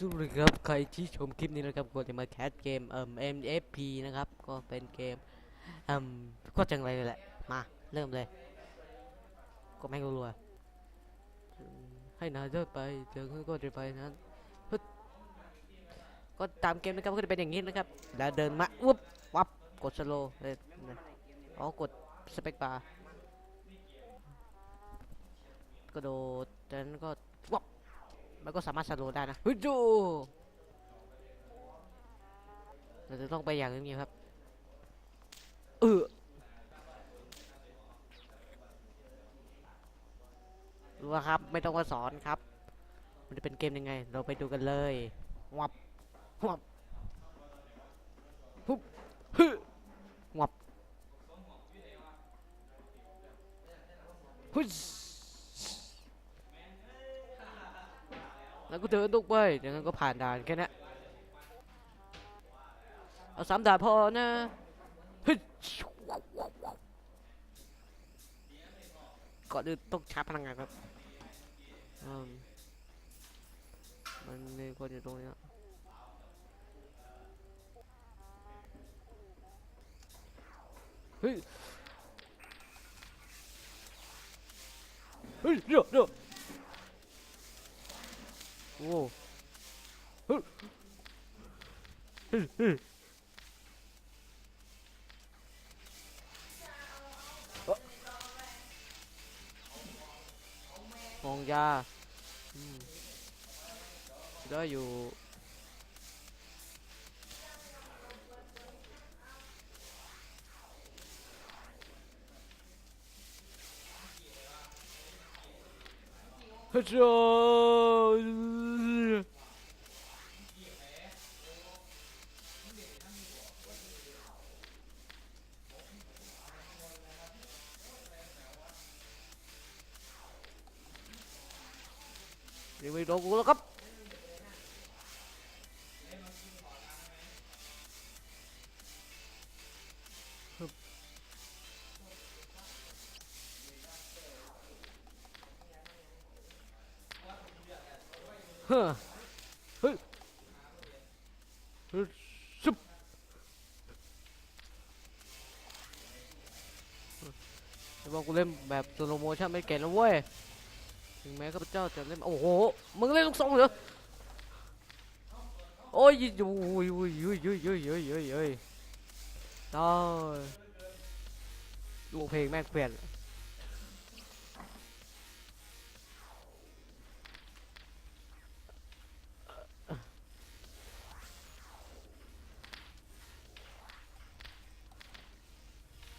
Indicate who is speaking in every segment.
Speaker 1: สวัสดีครับใครที่ชมคลิปนี้นะครับก็จะมาแคสเกมเอ่อ MFP นะครับก็เป็นเกมเอ่มก็จังไรเลยแหละมาเริ่มเลยก็แม่งรัวให้นายเดินไปเจอก็จะไปนั้นฮึดก็ตามเกมนะครับก็จะเป็นอย่างนี้นะครับแล้วเดินมาวุบวับกดสโลเลยนะอ๋อกดสเปกบาร์กระโดดจากนั้นก็ มันก็สามารถสโลว์ได้นะเฮ้ยจูเราจะต้องไปอย่างนี้ครับเออรู้ว่าครับ ไม่ต้องมาสอนครับ มันจะเป็นเกมยังไง เราไปดูกันเลยวับวับฮุบฮึวับฮึ สแล้วก็เดินตุกไปอย่างนั้นก็ผ่านด่านแค่นั้เอาสามด่านพอนะฮ้ยก่อนอื่นต้องชาร์จพลังงานครับมันมีคนอยู่ตรงนี้เฮ้ยเฮ้ยเดี๋ยวเดี๋ยว 哦，嗯，嗯，嗯，而家要。Ciao! ยังไม่โดนกูแล้วครับเฮ้เฮ้ยซุบไอ้บอกกูเล่นแบบสโลโมชั่นไม่เก่งแล้วเว้ย ถึงแม้ข้าพเจ้าจะเล่นโอ้โหมึงเล่นลูกซองเหรอโอ้ยโอ้ยโอ้ยโอ้ยโอ้ยโอ้ยโอ้ยโอ้ยโอ้ยตายดูเพลงแม่งเปลี่ยน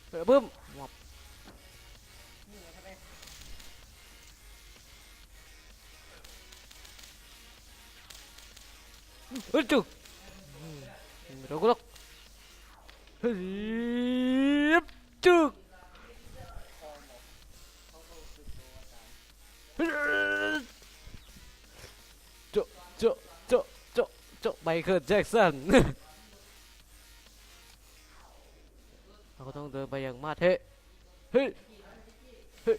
Speaker 1: เฮ้ยบึ้มวับเฮ้ยจุกเดี๋ยวกูต้อง Ucu. Rogok. Hip. Cuk. Cuk, cuk, cuk, cuk, cuk Michael Jackson. เราก็ต้องเดินไปอย่างมาเทเฮ้ยเฮ้ย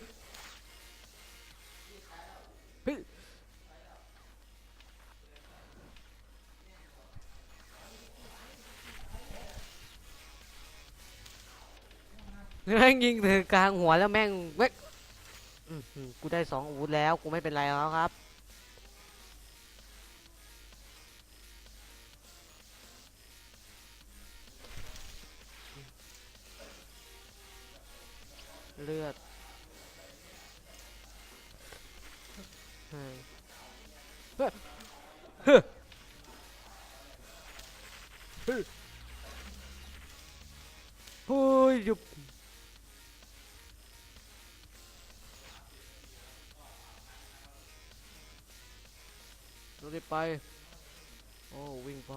Speaker 1: แม่งยิงถึงกลางหัวแล้วแม่งเว้ยกูได้สองอาวุธแล้วกูไม่เป็นไรแล้วครับ เลือดเฮ้ยเฮ้ยเฮ้ยเฮ้ยเฮ้ยหยุด ไป โอ้วิ่งไป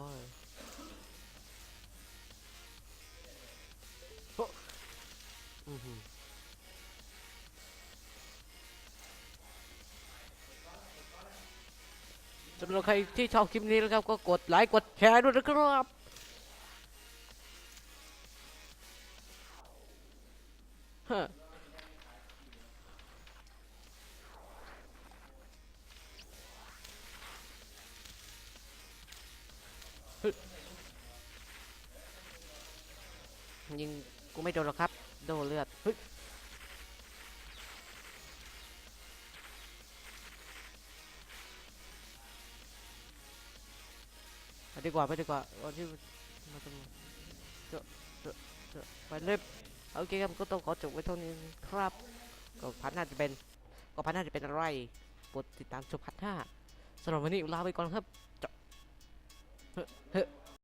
Speaker 1: โอ้อือหือสำหรับใครที่ชอบคลิปนี้นะครับ ก็กดไลค์กดแชร์ด้วยนะครับฮะ ยิงกูไม่โดนหรอกครับ โดนเลือดฮ้ยไปดีกว่าไปดีกว่าวันที่มาตรงเจอะเจอะเจอะไปเลยโอเคครับก็ต้องขอจบไว้เท่านี้ครับก็พันน่าจะเป็นก็พันน่าจะเป็นอะไรโปรดติดตามชมพันห้าสำหรับวันนี้ลาไปก่อนครับจาะเฮ้ย เฮ้ย